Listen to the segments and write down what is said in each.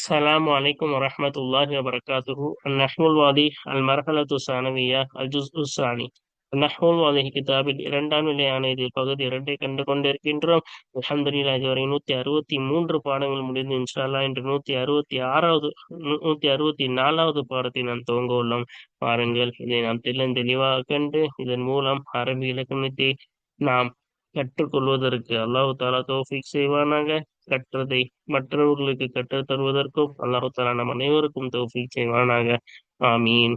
السلام عليكم ورحمة الله وبركاته النحو الواضح المرحلة الثانوية الجزء الثاني النحو الواضح கிதாபில் இரண்டாம் நிலையான இதில் பகுதி இரண்டை கண்டு கொண்டிருக்கின்றோம் அல்ஹம்துலில்லாஹ் இதுவரை நூத்தி அறுபத்தி மூன்று பாடங்கள் முடிந்து இன்ஷால்லா இன்று நூத்தி அறுபத்தி ஆறாவது நூத்தி அறுபத்தி நாலாவது பாடத்தை நாம் துவங்க உள்ளோம் பாருங்கள் இதை நாம் தெல்ல தெளிவாக கண்டு இதன் மூலம் அரபி இலக்கணத்தை நாம் கற்றுக்கொள்வதற்கு அல்லாஹு தாலா தௌஃபீக் செய்வானாக. கற்றதை மற்றவர்களுக்கு கற்றுத் தருவதற்கும் அல்லாஹு தாலா நம் அனைவருக்கும் தௌஃபீக் செய்வானாக. ஆமீன்.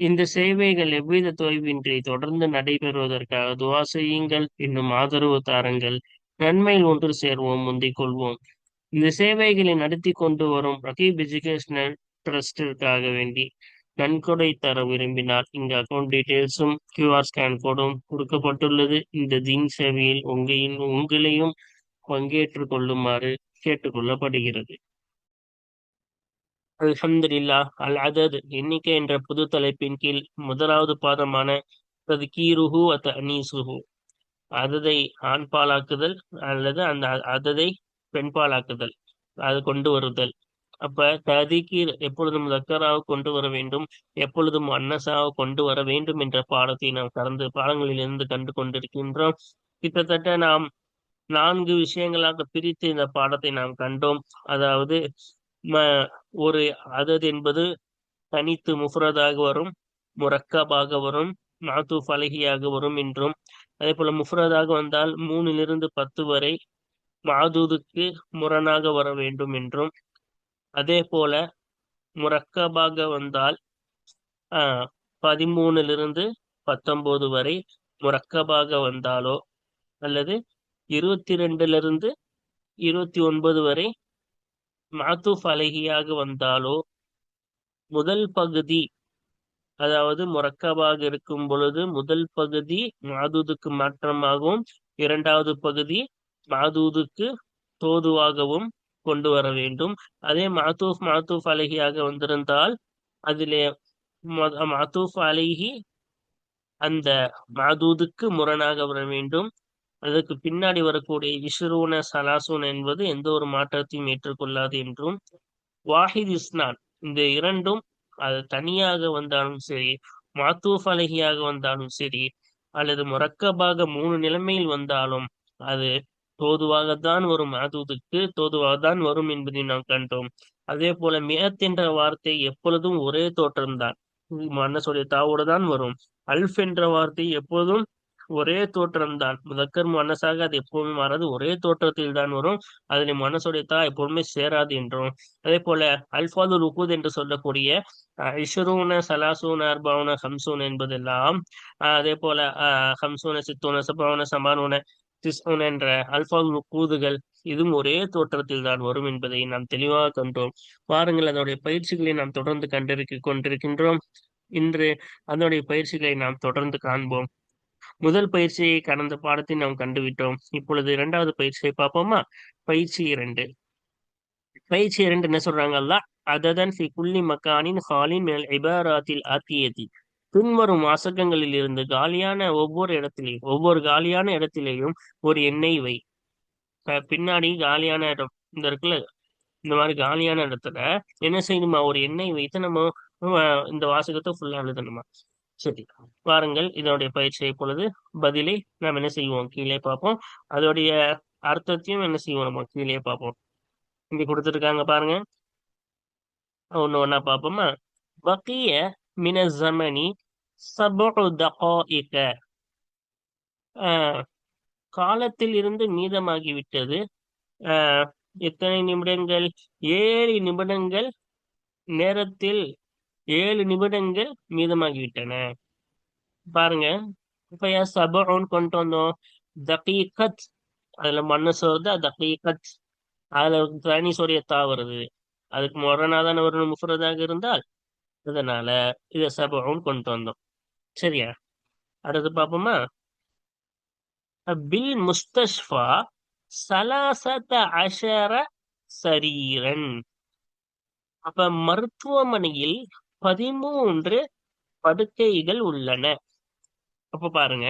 இந்த சேவைகள் எவ்வித தொய்வின்றி தொடர்ந்து நடைபெறுவதற்காக துவா செய்யுங்கள். இன்னும் ஆதரவு தாருங்கள். நன்மையில் ஒன்று சேர்வோம் முந்திக் கொள்வோம். இந்த சேவைகளை நடத்தி கொண்டு வரும் ரகீப் எஜுகேஷனல் ட்ரஸ்டிற்காக வேண்டி நன்கொடை தர விரும்பினால் இங்கு அக்கௌண்ட் டீடைல்ஸும் கியூஆர் ஸ்கேன் கோடும் கொடுக்கப்பட்டுள்ளது. இந்த தீன் சேவையில் உங்களின் உங்களையும் பங்கேற்றுக் கொள்ளுமாறு கேட்டுக்கொள்ளப்படுகிறது. அல்ஹம்துல்லா அல் அதத் எண்ணிக்கை என்ற புது தலைப்பின் கீழ் முதலாவது பாதமான தத்கீருஹு அத்த அனீசுஹு அததை ஆண்பாலாக்குதல் அல்லது அந்த அததை பெண்பாலாக்குதல் அது கொண்டு வருதல். அப்ப ததிகீர் எப்பொழுதும் தக்கராக கொண்டு வர வேண்டும் எப்பொழுதும் அன்னசாக கொண்டு வர வேண்டும் என்ற பாடத்தை நாம் கடந்த பாடங்களிலிருந்து கண்டு கொண்டிருக்கின்றோம். கிட்டத்தட்ட நாம் நான்கு விஷயங்களாக பிரித்து இந்த பாடத்தை நாம் கண்டோம். அதாவது ஒரு அதது என்பது தனித்து முஃப்ரதாக வரும் முரக்கபாக வரும் நாத்து பலகியாக வரும் என்றும் அதே போல முஃப்ரதாக வந்தால் மூணிலிருந்து பத்து வரை மாதூதுக்கு முரணாக வர வேண்டும் என்றும் அதே போல முரக்கபாக வந்தால் ஆஹ் பதிமூணிலிருந்து பத்தொன்பது வரை முரக்கபாக வந்தாலோ அல்லது இருபத்தி ரெண்டுலிருந்து இருபத்தி ஒன்பது வரை மாத்துஃப் அலகியாக வந்தாலோ முதல் பகுதி அதாவது முரக்கபாக இருக்கும் பொழுது முதல் பகுதி மாதூதுக்கு மாற்றமாகவும் இரண்டாவது பகுதி மாதூதுக்கு தோதுவாகவும் கொண்டு வர வேண்டும். அதே மாத்தூஃப் மாத்தூஃப் அலகியாக வந்திருந்தால் அதிலே மாத்தூஃப் அலகி அந்த மாதூதுக்கு முரணாக வர வேண்டும். அதற்கு பின்னாடி வரக்கூடிய இஷ்ரூன சலாசூன் என்பது எந்த ஒரு மாற்றத்தையும் ஏற்றுக்கொள்ளாது என்றும். வாஹித் இஸ்னான் இந்த இரண்டும் அது தனியாக வந்தாலும் சரி மாத்தூஃப் அலகியாக வந்தாலும் சரி அல்லது முரக்கபாக மூணு நிலைமையில் வந்தாலும் அது தோதுவாகத்தான் வரும் மாதூதுக்கு தோதுவாகத்தான் வரும் என்பதை நாம் கண்டோம். அதே போல மேத் என்ற வார்த்தை எப்பொழுதும் ஒரே தோற்றம்தான். மன்னசுடைய தாவோடு தான் வரும். அல்ஃப் என்ற வார்த்தை எப்போதும் ஒரே தோற்றம் தான் முதக்கர் மனசாக அது எப்பவுமே மாறாது. ஒரே தோற்றத்தில் தான் வரும். அதில் மனசுடைய தா எப்பவுமே சேராது என்றும். அதே போல அல்பாது ருகுத் என்று சொல்லக்கூடிய இஷரூன சலாசூன அர்பாவுன ஹம்சூன் என்பதெல்லாம் அதே போல ஹம்சூன சித்தூன சபாவுன சமானூன திஸ்ஊன் என்ற அல்பாது கூதுகள் இதுவும் ஒரே தோற்றத்தில் தான் வரும் என்பதை நாம் தெளிவாக கண்டோம். பாருங்கள் அதனுடைய பயிற்சிகளை நாம் தொடர்ந்து கண்டிருக்க கொண்டிருக்கின்றோம். இன்று அதனுடைய பயிற்சிகளை நாம் தொடர்ந்து காண்போம். முதல் பயிற்சியை கடந்த பாடத்தை நாம் கண்டுவிட்டோம். இப்பொழுது இரண்டாவது பயிற்சியை பார்ப்போமா? பயிற்சி இரண்டு. பயிற்சி இரண்டு என்ன சொல்றாங்கல்ல அததன் ஃபி குல்லி மக்கானின் ஹாலின் மேல் இபாராத்தில் ஆத்தியதி. பின்வரும் வாசகங்களில் இருந்து காலியான ஒவ்வொரு இடத்திலையும் ஒவ்வொரு காலியான இடத்திலேயும் ஒரு எண்ணெய் வை. பின்னாடி காலியான இடம் இந்த இருக்குல்ல இந்த மாதிரி காலியான இடத்துல என்ன செய்யணுமா? ஒரு எண்ணெய் வைத்து நம்ம இந்த வாசகத்தை ஃபுல்லா எழுதணுமா சரி பாருங்கள் இதனுடைய பயிற்சியை பொழுது பதிலை நாம் என்ன செய்வோம்? கீழே பார்ப்போம். அதோடைய அர்த்தத்தையும் என்ன செய்வோம் நம்ம? கீழே பார்ப்போம். இங்க கொடுத்துருக்காங்க பாருங்க. ஒன்னு ஒன்னா பார்ப்போமா? பக்கிய மின ஜமனி சபுதகாயிக காலத்தில் இருந்து மீதமாகிவிட்டது எத்தனை நிமிடங்கள்? ஏழு நிமிடங்கள் நேரத்தில் ஏழு நிமிடங்கள் மீதமாகிவிட்டன பாருங்க இப்ப சபோன்னு கொண்டு வந்தோம்? தகீகத் அதுல மண்ணு வருது தகீகத். அதுல தனி சோரிய வருது. அதுக்கு முரணாதான ஒரு முஃபரதாக இருந்தால் அதனால இத சபோன்னு கொண்டு வந்தோம். சரியா? அடுத்து பாப்போமா பில் முஸ்தஷ்பா சலாசத அஷர சரீரன். அப்ப மருத்துவமனையில் பதிமூன்று படுக்கைகள் உள்ளன. அப்ப பாருங்க.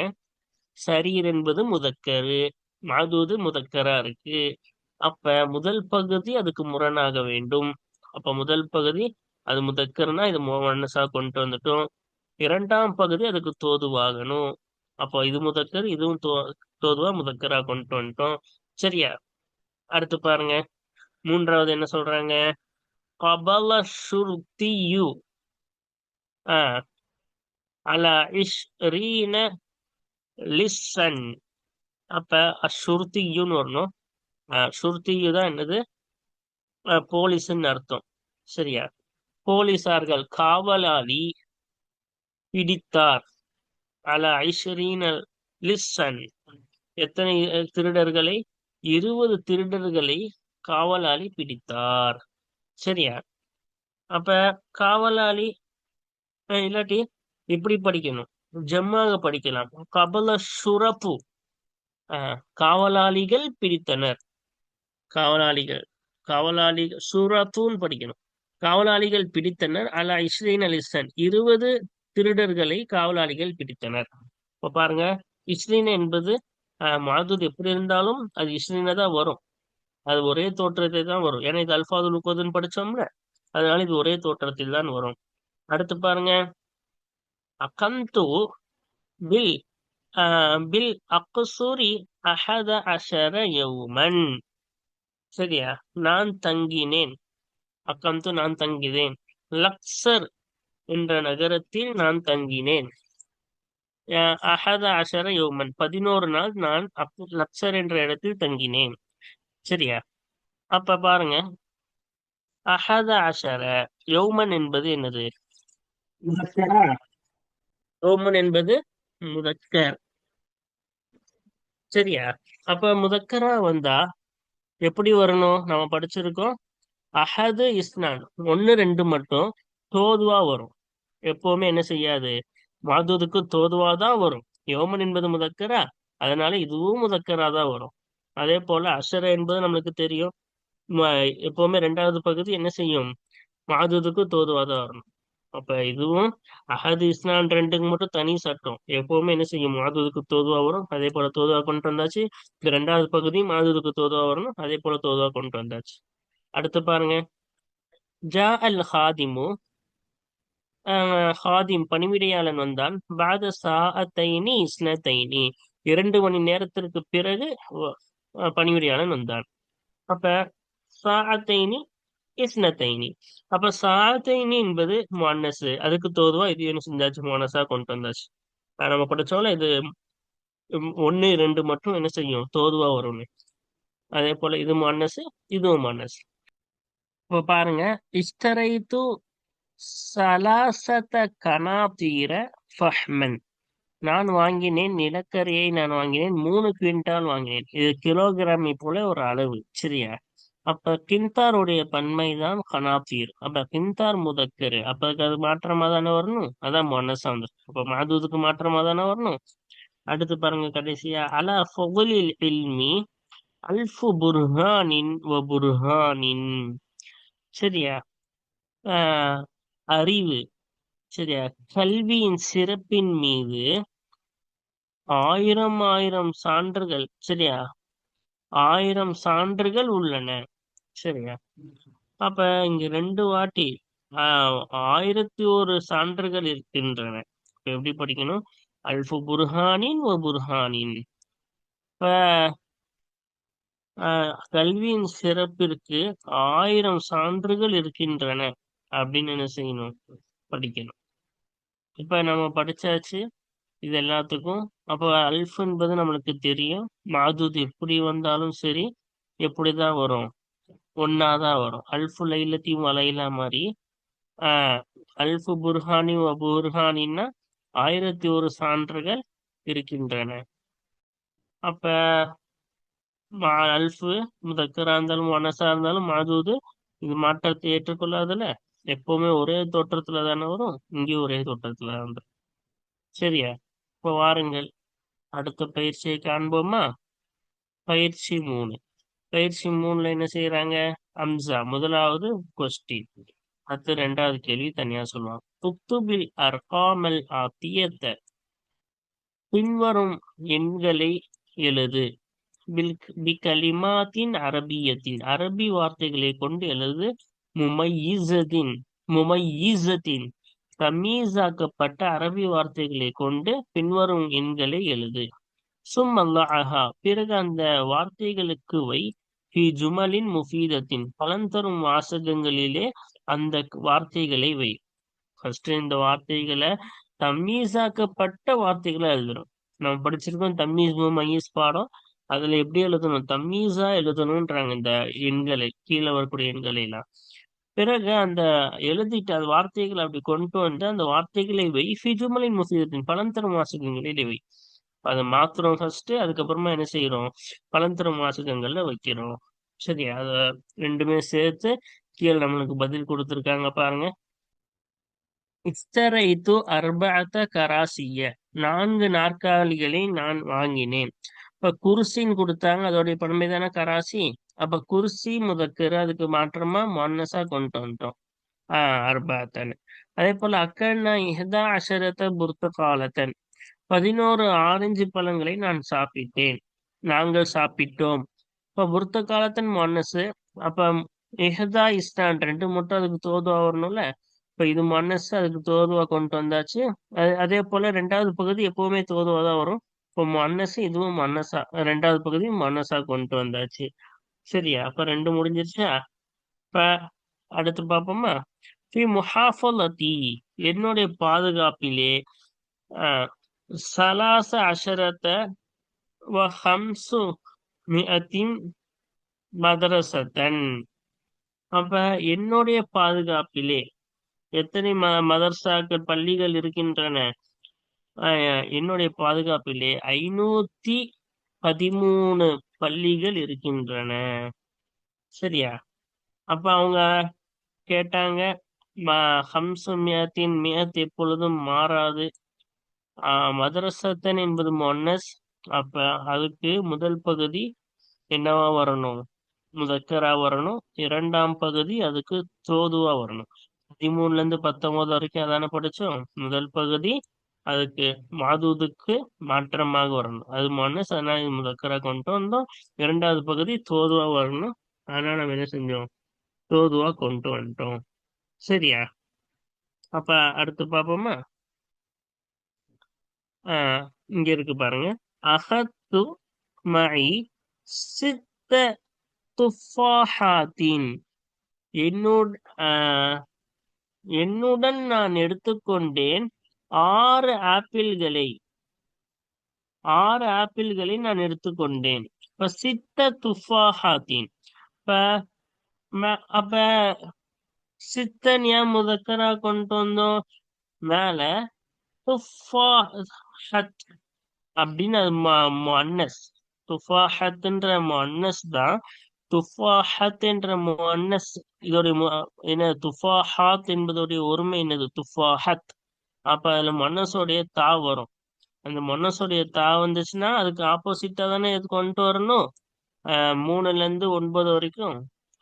சரீர் என்பது முதக்கரு மாதூது முதக்கரா இருக்கு. அப்ப முதல் பகுதி அதுக்கு முரணாக வேண்டும். அப்ப முதல் பகுதி அது முதக்கர்னா இது முவன்னஸா கொண்டு வந்துட்டோம். இரண்டாம் பகுதி அதுக்கு தோதுவாகணும். அப்போ இது முதக்கர் இதுவும் தோ தோதுவா முதக்கரா கொண்டு வந்துட்டோம். சரியா? அடுத்து பாருங்க. மூன்றாவது என்ன சொல்றாங்க? கபல ஷுர்தியு ஆ. அலா இஷ்ரீன லிசன் அப்ப அஷுர்தியுன்னு வரணும். ஷுர்தியு தான் என்னது? போலீஸ்ன்னு அர்த்தம். சரியா? போலீசார்கள் காவலாளி. பிடித்தார் அல ஐஸ்வரீன லிசன் எத்தனை திருடர்களை? இருபது திருடர்களை காவலாளி பிடித்தார். சரியா? அப்ப காவலாளி இல்லாட்டி இப்படி படிக்கணும்? ஜம்மாக படிக்கலாம். கபல சுரப்பு. காவலாளிகள் பிடித்தனர். காவலாளிகள் காவலாளிகள் சுரப்புன்னு படிக்கணும். காவலாளிகள் பிடித்தனர். அல இஸ்ரீன் அலிசன் இருபது திருடர்களை காவலாளிகள் பிடித்தனர். இப்போ பாருங்க இஸ்ரீன் என்பது மாதூர் எப்படி இருந்தாலும் அது இஸ்ரீன தான் வரும். அது ஒரே தோற்றத்தை தான் வரும். ஏன்னா இது அல்பாதுல் லுக்கோதுன்னு படிச்சோம்ல அதனால இது ஒரே தோற்றத்தில் தான் வரும். அடுத்து பாருங்க அகந்து பில் பில் அக்சுரி அஹத அஷர யவுமன் சரியா? நான் தங்கினேன். அக்கந்து நான் தங்கினேன். லக்சர் என்ற நகரத்தில் நான் தங்கினேன். அஹ் அஹத அஷர யோமன். பதினோரு நாள் நான் அப் லக்சர் என்ற இடத்தில் தங்கினேன். சரியா? அப்ப பாருங்க. அஹத அஷர யௌமன் என்பது என்னது? யௌமன் என்பது முதக்கர். சரியா? அப்ப முதக்கரா வந்தா எப்படி வரணும்? நம்ம படிச்சிருக்கோம். அஹது இஸ்னான். ஒன்னு ரெண்டு மட்டும் தோதுவா வரும். எப்பவுமே என்ன செய்யாது? மாதுதுக்கு தோதுவா தான் வரும். யோமன் என்பது முதக்கரா? அதனால இதுவும் முதக்கரா தான் வரும். அதே போல அஷர என்பது நம்மளுக்கு தெரியும். எப்பவுமே ரெண்டாவது பகுதி என்ன செய்யும்? மாதுதுக்கு தோதுவா தான் வரணும் அப்ப இதுவும் அஹது இஸ்லான் ரெண்டுக்கு மட்டும் தனி சட்டம். எப்பவுமே என்ன செய்யும்? மாதுதுக்கு தோதுவா வரும். அதே போல தோதுவா கொண்டு வந்தாச்சு. இந்த ரெண்டாவது பகுதி மாதுதுக்கு தோதுவா வரணும் அதே போல தோதுவா கொண்டு வந்தாச்சு. அடுத்து பாருங்க. ஜா அல் ஹாதிமு ஹாதிம் பணிவிடையாளன் வந்தான். பாத சாஅத்தைனி இஸ்னத்தைனி. இரண்டு மணி நேரத்திற்கு பிறகு பணிவிடையாளன் வந்தான். அப்ப சாஅத்தைனி இஸ்னத்தைனி. அப்ப சாஅத்தைனி என்பது மானசு அதுக்கு தோதுவா இது என்ன செஞ்சாச்சு மானசா கொண்டு வந்தாச்சு. நம்ம படிச்சோம்ல இது ஒன்னு ரெண்டு மட்டும் என்ன செய்யும்? தோதுவா வரும் அதே போல இது மானசு இதுவும் முன்னஸ் இப்ப பாருங்க இஷ்டரைத்து சலாசத கனாதீர ஃபஹ்மன். நான் வாங்கினேன் நிலக்கரியை நான் வாங்கினேன் மூணு குவிண்டால் வாங்கினேன். இது கிலோகிராமை போல ஒரு அளவு சரியா? அப்ப கிந்தாருடைய பன்மை தான் கனாத்தீர் அப்ப கிந்தார் முதக்கரு அப்ப அது மாற்றமா தானே வரணும்? அதான் மொன்னசா வந்துருக்கு அப்ப மாதுதுக்கு மாற்றமா தானே வரணும்? அடுத்து பாருங்க கடைசியா அலா ஃபொகுலில் இல்மி அல்ஃபு புர்ஹானின் வ புர்ஹானின். சரியா? ஆஹ் அறிவு. சரியா? கல்வியின் சிறப்பின் மீது ஆயிரம் ஆயிரம் சான்றுகள். சரியா? ஆயிரம் சான்றுகள் உள்ளன. சரியா? அப்ப இங்க ரெண்டு வாட்டி ஆஹ் ஆயிரத்தி ஒரு சான்றுகள் இருக்கின்றன. இப்ப எப்படி படிக்கணும்? அல்ஃபு புர்ஹானின் ஒரு புர்ஹானின். இப்ப ஆஹ் கல்வியின் சிறப்பிற்கு ஆயிரம் சான்றுகள் இருக்கின்றன. அப்படின்னு என்ன செய்யணும்? படிக்கணும். இப்ப நம்ம படிச்சாச்சு. இது எல்லாத்துக்கும் அப்ப அல்ஃப் என்பது நம்மளுக்கு தெரியும். மாதூத் எப்படி வந்தாலும் சரி எப்படிதான் வரும்? ஒன்னாதான் வரும். அல்ஃபு லைலத்தையும் வலையிலா மாதிரி. ஆஹ் அல்ஃபு புர்ஹானி புர்ஹானின்னா ஆயிரத்தி ஒரு சான்றுகள் இருக்கின்றன. அப்ப மா- அல்ஃபு முதக்கரா இருந்தாலும் மனசா இருந்தாலும் மாதூது இது மாற்றத்தை ஏற்றுக்கொள்ளாதுல எப்பவுமே ஒரே தோற்றத்துல தானே வரும் இங்கேயும் ஒரே தோற்றத்துல தான் சரியா? இப்போ வாருங்கள். அடுத்த பயிற்சியை காண்போமா பயிற்சி மூணு. பயிற்சி மூணுல என்ன செய்யறாங்க அம்சா முதலாவது கொஸ்டின் அடுத்து ரெண்டாவது கேள்வி தனியா சொல்லுவாங்க துக்துபில் அர்காமல் ஆத்தியத்த பின்வரும் எண்களை எழுது. பில் பிகலிமாத்தின் அரபியத்தின் அரபி வார்த்தைகளை கொண்டு எழுது. முமையிசத்தின் முமையிசத்தின் தமீஸாக்கப்பட்ட அரபி வார்த்தைகளை கொண்டு பின்வரும் எண்களை எழுது. சும் பிறகு அந்த வார்த்தைகளுக்கு வை. ஃபி ஜுமலின் முஃபீதத்தின். பலன் தரும் வாசகங்களிலே அந்த வார்த்தைகளை வை. ஃபர்ஸ்ட் இந்த வார்த்தைகளை தம்மீசாக்கப்பட்ட வார்த்தைகளை எழுதணும். நம்ம படிச்சிருக்கோம் தம்மீஸ் மையஸ் பாடம். அதுல எப்படி எழுதணும்? தம்மீஸா எழுதணும்ன்றாங்க இந்த எண்களை கீழே வரக்கூடிய எண்களை எல்லாம். பிறகு அந்த எழுதிட்டு அந்த வார்த்தைகளை அப்படி கொண்டு வந்து அந்த வார்த்தைகளை வை. ஃபிஜுமலின் முசீதத்தின் பலன் தரும் வாசகங்களில் வை. அதை மாத்துறோம் ஃபர்ஸ்ட் அதுக்கப்புறமா என்ன செய்யறோம்? பலன் தரும் வாசகங்கள்ல வைக்கிறோம். சரி அத ரெண்டுமே சேர்த்து கீழே நம்மளுக்கு பதில் கொடுத்துருக்காங்க பாருங்க. இஸ்தரைத்து அர்பாத்த கராசிய. நான்கு நாற்காலிகளை நான் வாங்கினேன். இப்ப குர்சின்னு கொடுத்தாங்க. அதோடைய பழமை தானே கராசி? அப்ப குர்சி முதக்கரு அதுக்கு மாற்றமா மொன்னஸா கொண்டு வந்துட்டோம். ஆஹ் அர்பாத்தன். அதே போல அக்கன்னா இஹதா அஷரத புர்த்த காலத்தன். பதினோரு ஆரஞ்சு பழங்களை நான் சாப்பிட்டேன். நாங்கள் சாப்பிட்டோம். இப்ப புர்த்த காலத்தன் மொன்னஸு அப்ப இஹதா இஸ்தான் ரெண்டு மட்டும் அதுக்கு தோதுவா வரணும்ல? இப்ப இது மொன்னஸ் அதுக்கு தோதுவா கொண்டு வந்தாச்சு. அது- அதே போல ரெண்டாவது பகுதி எப்பவுமே தோதுவா தான் வரும். இப்போ மன்னசு இதுவும் மன்னசா ரெண்டாவது பகுதி மன்னசா கொண்டு வந்தாச்சு. சரியா? அப்ப ரெண்டு முடிஞ்சிருச்சா? இப்ப அடுத்து பார்ப்போமா? ஃபி முஹாஃபலதி என்னுடைய பாதுகாப்பிலே ஆஹ், சலாச அஷரத்த வ ஹம்சு மிஅத்தின் மதரசத்தன் அப்ப என்னுடைய பாதுகாப்பிலே எத்தனை ம மதர்சாக்கள் பள்ளிகள் இருக்கின்றன? என்னுடைய பாதுகாப்பிலே ஐநூத்தி பதிமூணு பள்ளிகள் இருக்கின்றன. சரியா? அப்ப அவங்க கேட்டாங்க ஹம்சு மியத்தின் மியத் எப்பொழுதும் மாறாது. மதரசத்தன் என்பது மொன்னஸ். அப்ப அதுக்கு முதல் பகுதி என்னவா வரணும்? முதக்கரா வரணும். இரண்டாம் பகுதி அதுக்கு தோதுவா வரணும். பதிமூணுல இருந்து பத்தொன்பது வரைக்கும் அதானே படிச்சோம். முதல் பகுதி அதுக்கு மாதூதுக்கு மாற்றமாக வரணும். அது மொன்னஸ் அதனால முதக்கரா கொண்டு வந்தோம். இரண்டாவது பகுதி தோதுவா வரணும். அதனால நம்ம என்ன செஞ்சோம்? தோதுவா கொண்டு வந்துட்டோம். சரியா? அப்ப அடுத்து பார்ப்போமா? ஆஹ் இங்க இருக்கு பாருங்க. அகத்து மஇ சித்த துஃபாஹாத்தின். என்னோட ஆஹ் என்னுடன் நான் எடுத்துக்கொண்டேன். ஆறு ஆப்பிள்களை ஆறு ஆப்பிள்களை நான் எடுத்துக்கொண்டேன். இப்ப சித்த துஃபாஹாத்தின் இப்ப அப்ப சித்தன் ஏன் முதக்கரா கொண்டு வந்தோம். மேல துஃபாஹத் அப்படின்னு அது முன்னஸ். துஃபாஹத்ன்ற மொன்னஸ் தான் துஃபாஹத் என்ற மொன்னஸ் இதோடைய என்ன துஃபாஹாத் என்பதோடைய ஒருமை என்னது? துஃபாஹத். அப்ப அதுல மனசுடைய தா வரும். அந்த மனசுடைய தா வந்துச்சுன்னா அதுக்கு ஆப்போசிட்டா தானே இது கொண்டு வரணும்? ஆஹ் மூணுல இருந்து ஒன்பது வரைக்கும்.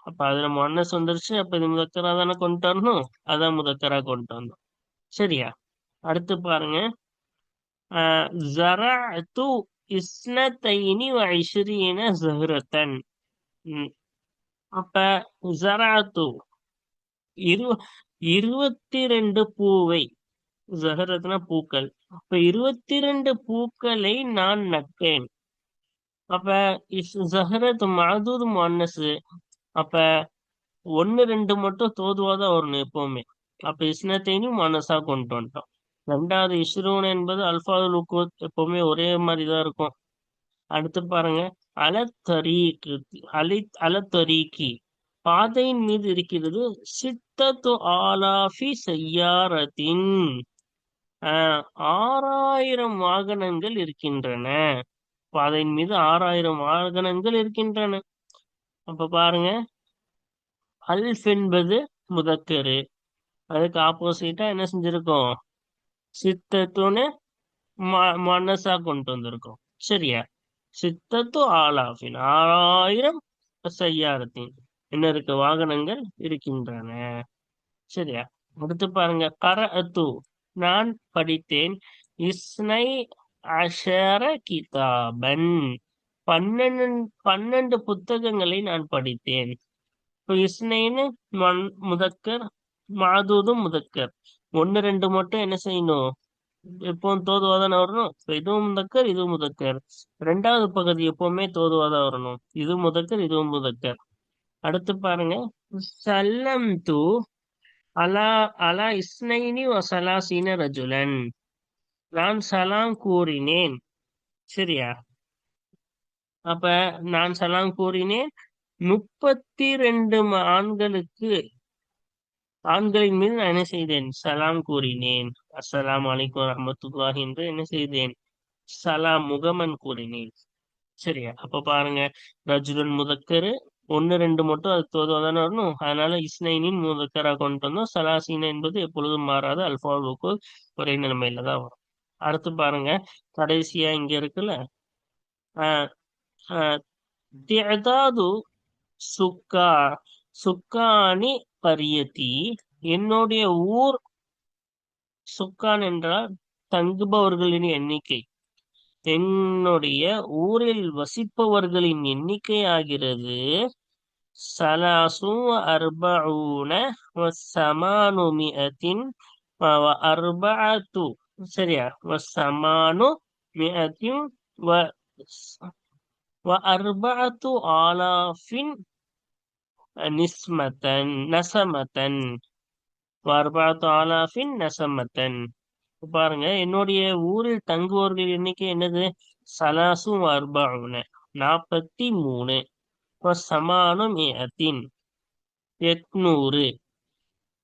அப்ப அதுல மனசு வந்துருச்சு அப்ப இது முதக்கரா தானே கொண்டு வரணும்? அதான் முதக்கரா கொண்டு வந்தோம் சரியா? அடுத்து பாருங்க. ஆஹ் ஜரஅத்து இஸ்னத்தைனி வ இஷ்ரீன ஜஹ்ரத்தன் அப்ப ஜராத்து இரு இருபத்தி ரெண்டு பூவை ஜஹரத்னா பூக்கள். அப்ப இருபத்தி ரெண்டு பூக்களை நான் நட்டேன். அப்ப ஜஹரத் மதூத் மன்னசு அப்ப ஒன்னு ரெண்டு மட்டும் தோதுவாதான் வரணும் எப்பவுமே. அப்ப இஸ்னத்தையும் மனசா கொண்டு வந்துட்டோம் ரெண்டாவது இஸ்ரூன் என்பது அல்பாதுல் உக்கூத் எப்பவுமே ஒரே மாதிரி தான் இருக்கும். அடுத்து பாருங்க. அலத்தரீக்கு அலி அலத்தரீக்கி. பாதையின் மீது இருக்கிறது சித்தத்து ஆலாஃபி செய்யாரத்தின். ஆறாயிரம் வாகனங்கள் இருக்கின்றன. பாதையின் மீது ஆறாயிரம் வாகனங்கள் இருக்கின்றன. அப்ப பாருங்க. அல்ஃப் என்பது முதக்கரு அதுக்கு ஆப்போசிட்டா என்ன செஞ்சிருக்கோம்? சித்தத்துன்னு ம- மனசா கொண்டு வந்திருக்கோம். சரியா? சித்தத்து ஆலாஃபின் ஆறாயிரம் செய்யாரத்தின் என்ன இருக்கு வாகனங்கள் இருக்கின்றன. சரியா? அடுத்து பாருங்க. கர அத்து. நான் படித்தேன். இஸ்னை அஷர கிதாபன். பன்னெண்டு பன்னெண்டு புத்தகங்களை நான் படித்தேன். இப்போ இஸ்னைன்னு முதக்கர் மாதூதும் முதக்கர். ஒன்னு ரெண்டு மட்டும் என்ன செய்யணும்? எப்பவும் தோதுவாதானே வரணும்? இதுவும் முதக்கர் இதுவும் முதக்கர். ரெண்டாவது பகுதி எப்பவுமே தோதுவாதான் வரணும். இது முதக்கர் இதுவும் முதக்கர். அடுத்து பாருங்க. சல்லம் தூ அலா அலா இஸ்னைனி வசலாசீன ரஜுலன். நான் சலாம் கூறினேன். சரியா? அப்ப நான் சலாம் கூறினேன். முப்பத்தி ரெண்டு ஆண்களுக்கு ஆண்களின் மீது நான் என்ன செய்தேன்? சலாம் கூறினேன். அஸ்லாம் அலைக்கும் ரஹமத்துல்லாஹி என்று என்ன செய்தேன்? சலாம் முகமன் கூறினேன். சரியா? அப்ப பாருங்க. ரஜுலன் முதக்கரு ஒன்னு ரெண்டு மட்டும் அது தோதுவாதானே வரணும் அதனால இஸ்னைனின் முதக்கரா கொண்டு வந்தோம் சலாசீன என்பது எப்பொழுதும் மாறாத. அல்பாவுக்கு ஒரே நிலைமையில தான் வரும். அடுத்து பாருங்க. கடைசியா இங்க இருக்குல்ல? தியதாது சுக்கா சுக்கானி பரியத்தி. என்னுடைய ஊர் சுக்கான் என்றால் தங்குபவர்களின் எண்ணிக்கை. என்னுடைய ஊரில் வசிப்பவர்களின் எண்ணிக்கை ஆகிறது சலாசு அர்பூன சமானு மியத்தின் ஆலாஃபின் நிஸ்மத்தன் நசமத்தன் அர்பு ஆலாஃபின் நசமத்தன் பாருங்க என்னுடைய ஊரில் தங்குவோர்கள் எண்ணிக்கை என்னது? சலாசும் அர்பாவுன நாற்பத்தி மூணு சமானம் ஏத்தின் எட்நூறு.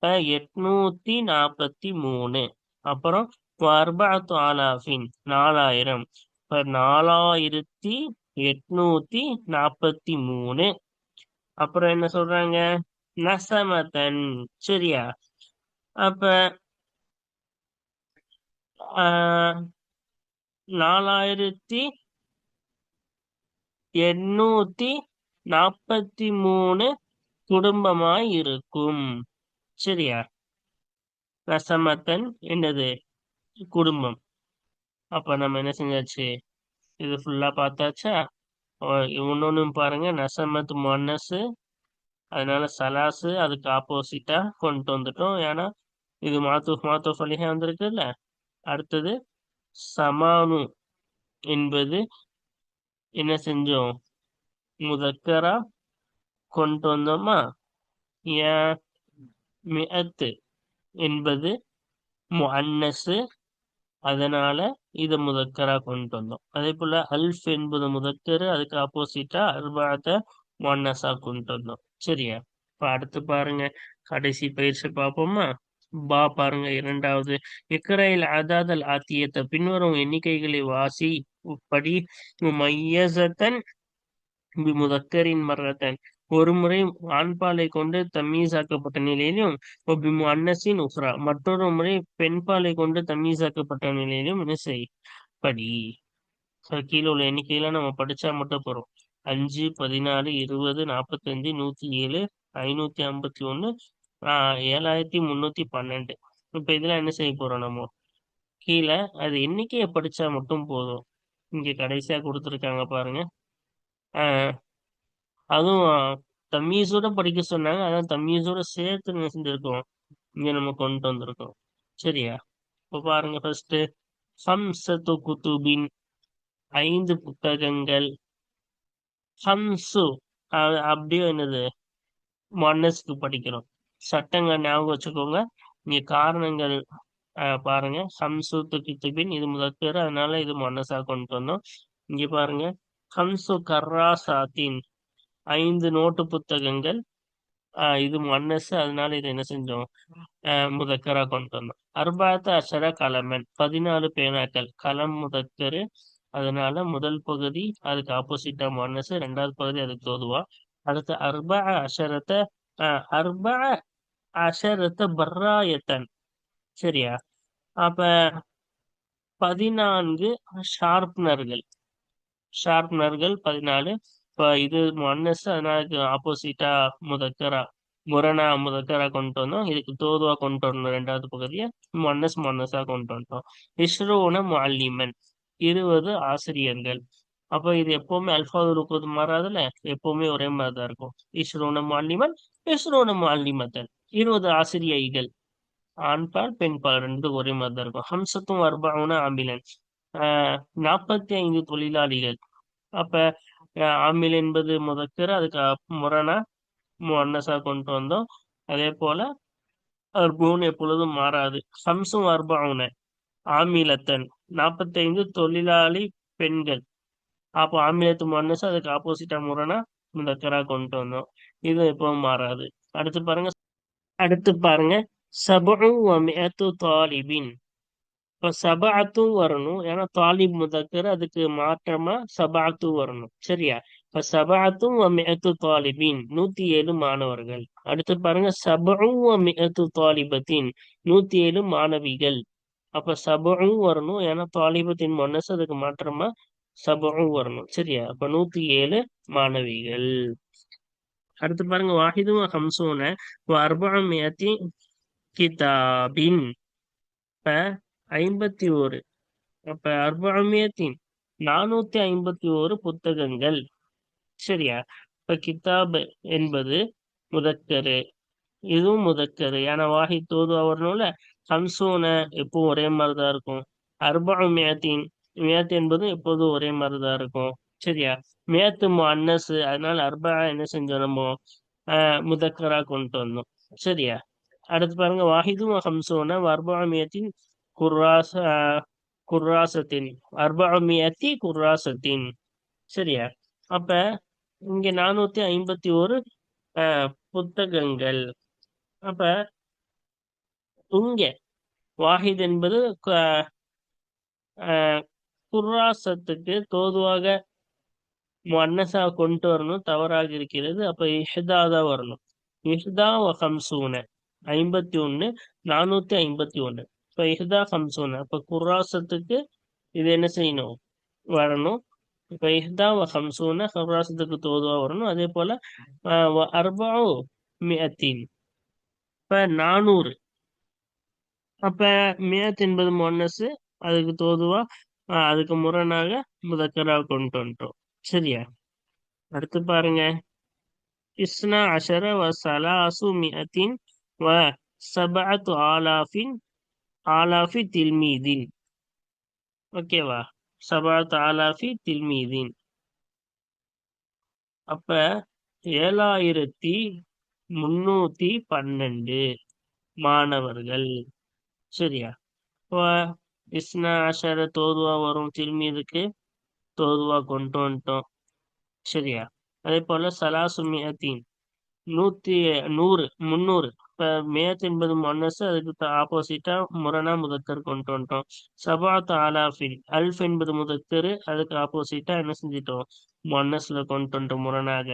எட்நூத்தி நாற்பத்தி மூணு அப்புறம் அர்பாத்து ஆலாஃபின் நாலாயிரம். இப்ப நாலாயிரத்தி எட்நூத்தி நாற்பத்தி மூணு அப்புறம் என்ன சொல்றாங்க? நசமதன் சரியா? அப்ப நாலாயிரத்தி எண்ணூத்தி நாற்பத்தி மூணு குடும்பமாய் இருக்கும் சரியா? ரசமத்தன் என்னது? குடும்பம். அப்ப நம்ம என்ன செஞ்சாச்சு? இது ஃபுல்லா பார்த்தாச்சா? இன்னொன்னு பாருங்க. நசமத் மொன்னஸு அதனால சலாசு அதுக்கு ஆப்போசிட்டா கொண்டு வந்துட்டோம். ஏன்னா இது மாத்து மாத்து வந்திருக்குல்ல? அடுத்தது சமானு என்பது என்ன செஞ்சோம்? முதக்கரா கொண்டு வந்தோமா? ஏன் மிஅத்து என்பது முன்னசு அதனால இதை முதக்கரா கொண்டு வந்தோம். அதே போல அல்ஃப் என்பது முதக்கரு அதுக்கு ஆப்போசிட்டா அல்பாத்த மொன்னஸா கொண்டு வந்தோம். சரியா? இப்ப அடுத்து பாருங்க. கடைசி பயிற்சி பார்ப்போமா? பா பாருங்க இரண்டாவது. இக்கரையில் அதாதல் ஆத்தியத்தை பின்வரும் எண்ணிக்கைகளை வாசி படி மையசத்தன் முதக்கரின் மரத்தன் ஒரு முறை ஆண்பாலை கொண்டு தம்மீசாக்கப்பட்ட நிலையிலும் ஒபிமு அன்னசின் உஹ்ரா. மற்றொரு முறை பெண்பாலை கொண்டு தம்மீசாக்கப்பட்ட நிலையிலும் என்ன செய்? படி. கீழே உள்ள எண்ணிக்கையில நம்ம படிச்சா மட்டும் போறோம். அஞ்சு பதினாலு இருபது நாற்பத்தஞ்சு நூத்தி ஏழு ஐநூத்தி ஐம்பத்தி ஒண்ணு ஏழாயிரத்தி முன்னூத்தி பன்னெண்டு. இப்ப இதுல என்ன செய்ய போறோம் நம்ம? கீழே அது எண்ணிக்கையை படிச்சா மட்டும் போதும். இங்க கடைசியா கொடுத்துருக்காங்க பாருங்க. அதுவும் தம்மீஸோட படிக்க சொன்னாங்க. அதான் தம்மீஸோட சேர்த்து என்ன செஞ்சிருக்கோம்? இங்க நம்ம கொண்டு வந்திருக்கோம். சரியா? இப்ப பாருங்க ஃபர்ஸ்ட் ஹம்சத்து குத்துபின் ஐந்து புத்தகங்கள். ஹம்சு அப்படியே என்னது? மன்னஸ்க்கு படிக்கிறோம். சட்டங்கள் ஞாபகம் வச்சுக்கோங்க. இங்க காரணங்கள் பாருங்க. ஹம்சு பின் இது முதல் அதனால இது மனசா கொண்டு வந்தோம். இங்க பாருங்க. ஹம்சு கர்ராசாத்தின் ஐந்து நோட்டு புத்தகங்கள். இது மன்னசு. அதனால இதை என்ன செஞ்சோம்? முதக்கரா கொண்டு வந்தோம். அர்பாத்த அஷர கலமன் பதினாலு பேனாக்கள். களம் முதக்கரு அதனால முதல் பகுதி அதுக்கு ஆப்போசிட்டா மன்னசு. ரெண்டாவது பகுதி அதுக்கு தோதுவா. அடுத்து அர்பா அஷரத்தை அர்பா அஷரத்த பர்ராயத்தன். சரியா? அப்ப பதினான்கு ஷார்ப்னர்கள். ஷார்ப்னர்கள் பதினாலு. இப்ப இது மன்னஸ் அதனால ஆப்போசிட்டா முதக்கரா முரணா முதக்கரா கொண்டு வந்தோம். இதுக்கு தோதுவா கொண்டு வரணும் ரெண்டாவது பகுதியை. மன்னஸ் மன்னஸா கொண்டு வந்தோம். இஸ்ரோன மாலிமன் இருபது ஆசிரியர்கள். அப்ப இது எப்பவுமே அல்ஃபாது ருக்கூது மாறாதுல எப்பவுமே ஒரே மாதிரி தான் இருக்கும். இஸ்ரோன மாலிமன் இஸ்ரோன மாலிமத்தன் இருபது ஆசிரியைகள். ஆண்பால் பெண்பால் ரெண்டு ஒரே மாதிரி தான் இருக்கும். ஹம்சத்தும் அர்பாவுன ஆம்பிலன். நாற்பத்தி ஐந்து தொழிலாளிகள். அப்ப அஹ் ஆமில் என்பது முதக்கர் அதுக்கு முரணா முன்னசா கொண்டு வந்தோம். அதே போல அர்பூன் எப்பொழுதும் மாறாது. ஹம்சும் அர்பாவுன ஆமிலத்தன் நாற்பத்தைந்து தொழிலாளி பெண்கள். அப்போ ஆமிலத்து முன்னசா அதுக்கு ஆப்போசிட்டா முரணா முதக்கரா கொண்டு வந்தோம். இது எப்பவும் மாறாது. அடுத்து பாருங்க அடுத்து பாருங்க. சபு தாலிபின். இப்ப சபாத்தும் வரணும். ஏன்னா தாலிப் முதக்கர் அதுக்கு மாற்றமா சபாத்தும் வரணும். சரியா? இப்ப சபாத்தும் மியத்து தாலிபின். நூத்தி ஏழு மாணவர்கள். அடுத்து பாருங்க. சபும் மியத்து தாலிபத்தின். நூத்தி ஏழு மாணவிகள். அப்ப சபும் வரணும். ஏன்னா தாலிபத்தின் மொன்னஸ் அதுக்கு மாற்றமா சபும் வரணும். சரியா? அப்ப நூத்தி ஏழு மாணவிகள். அடுத்து பாருங்க வாஹிதும் ஹம்சூன அர்பாமியத்தி கிதாபின். இப்ப ஐம்பத்தி ஓரு. அப்ப அர்பாமியத்தின் நானூத்தி ஐம்பத்தி ஓரு புத்தகங்கள். சரியா? இப்ப கிதாப் என்பது முதக்கரு இதுவும் முதக்கரு ஏன்னா வாஹி தோது அவர்னால ஹம்சூன எப்பவும் ஒரே மாதிரிதான் இருக்கும். அர்பாமியத்தின் மேத்தின் என்பதும் என்பது எப்போதும் ஒரே மாதிரிதான் இருக்கும். சரியா? மேத்து அன்னசு அதனால அர்பா என்ன செஞ்சோம் நம்ம ஆஹ் முதக்கரா கொண்டு வந்தோம். சரியா? அடுத்து பாருங்க வாஹிதும் ஹம்சூன அர்பாமியத்தின் குர்ராச குர்ராசத்தின் அர்பாமியத்தி குர்ராசத்தின். சரியா? அப்ப இங்க நானூத்தி ஐம்பத்தி ஒரு புத்தகங்கள். அப்ப இங்க வாஹித் என்பது குர்ராசத்துக்கு தோதுவாக முன்னசா கொண்டு வரணும் தவறாக இருக்கிறது. அப்ப இஹ்தா தான் வரணும். இஹ்தா ஹம்சூன ஐம்பத்தி ஒன்னு நானூத்தி ஐம்பத்தி ஒண்ணு இப்ப இஹ்தா ஹம்சூன அப்ப குர்ராசத்துக்கு இது என்ன செய்யணும்? வரணும். இப்ப இஹ்தா ஹம்சூன குர்ராசத்துக்கு தோதுவா வரணும். அதே போல அர்பாவு மியத்தின் இப்ப நானூறு. அப்ப மியத் என்பது மொன்னஸ் அதுக்கு தோதுவா அதுக்கு முரணாக முதக்கரா கொண்டு வந்துட்டோம் சரியா அடுத்து பாருங்க இஸ்னா அஷர வ சலாசு மியத்தின் வ சபாத்து ஆலாஃபின் ஆலாஃபி தில்மீதின் ஓகேவா சபாத் ஆலாஃபி தில்மீதின் அப்ப ஏழாயிரத்தி முன்னூத்தி பன்னெண்டு மாணவர்கள் சரியா இஸ்னா அஷர தோதுவா வரும் திருமீதுக்கு தோதுவா கொண்டு வந்துட்டோம். சரியா? அதே போல சலாசு மியத்தின். நூத்தி நூறு முன்னூறு இப்ப மேத் என்பது மொன்னஸ் அதுக்கு ஆப்போசிட்டா முரணா முதக்கர் கொண்டு வந்துட்டோம். சபாத் ஆலாஃபில் அல்ஃப் என்பது முதத்தர் அதுக்கு ஆப்போசிட்டா என்ன செஞ்சிட்டோம்? மொன்னஸ்ல கொண்டு வந்துட்டோம் முரணாக.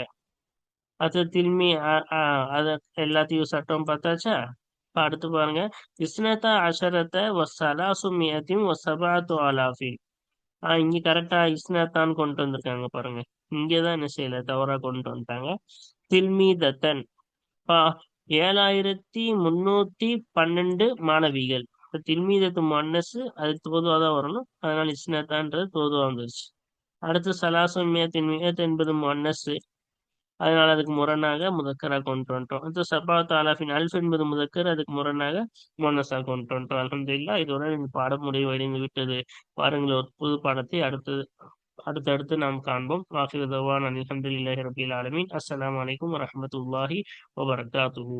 அது திரும்பி அத எல்லாத்தையும் சட்டம் பார்த்தாச்சா? இப்ப அடுத்து பாருங்க. இஸ்னதா அஷரத்தை சலாசு மியத்தையும் சபாத்து ஆலாஃபில் ஆஹ் இங்க கரெக்டா இஸ்னாத்தான் கொண்டு வந்திருக்காங்க பாருங்க. இங்கதான் என்ன செய்யல தவறா கொண்டு வந்துட்டாங்க. தில்மி தத்தன் ஏழாயிரத்தி முன்னூத்தி பன்னெண்டு மாணவிகள். இப்ப தில்மீதத்து மன்னசு அதுக்கு தோதுவா தான் வரணும். அதனால இஸ்னாத்தான்றது தோதுவா வந்துருச்சு. அடுத்து சலாசம் மியத்தின் என்பது மன்னசு அதனால அதுக்கு முரணாக முதக்கரா கொண்டு வந்துட்டோம் அடுத்து சபாத் அலாஃபின் அல்ஃப் என்பது முதக்கர் அதுக்கு முரணாக மொன்னஸா கொண்டு வந்துட்டோம் அலமதுல்லா இதோட இந்த பாடம் முடிவடைந்து விட்டது. பாருங்கள் ஒரு புது பாடத்தை அடுத்தது அடுத்தடுத்து நாம் காண்போம். வாஹிர் தவான் அலமதுல்லாஹி ரபில் ஆலமீன். அஸ்லாம் வலைக்கம் வரமத்துல்லாஹி வபரகாத்துஹூ.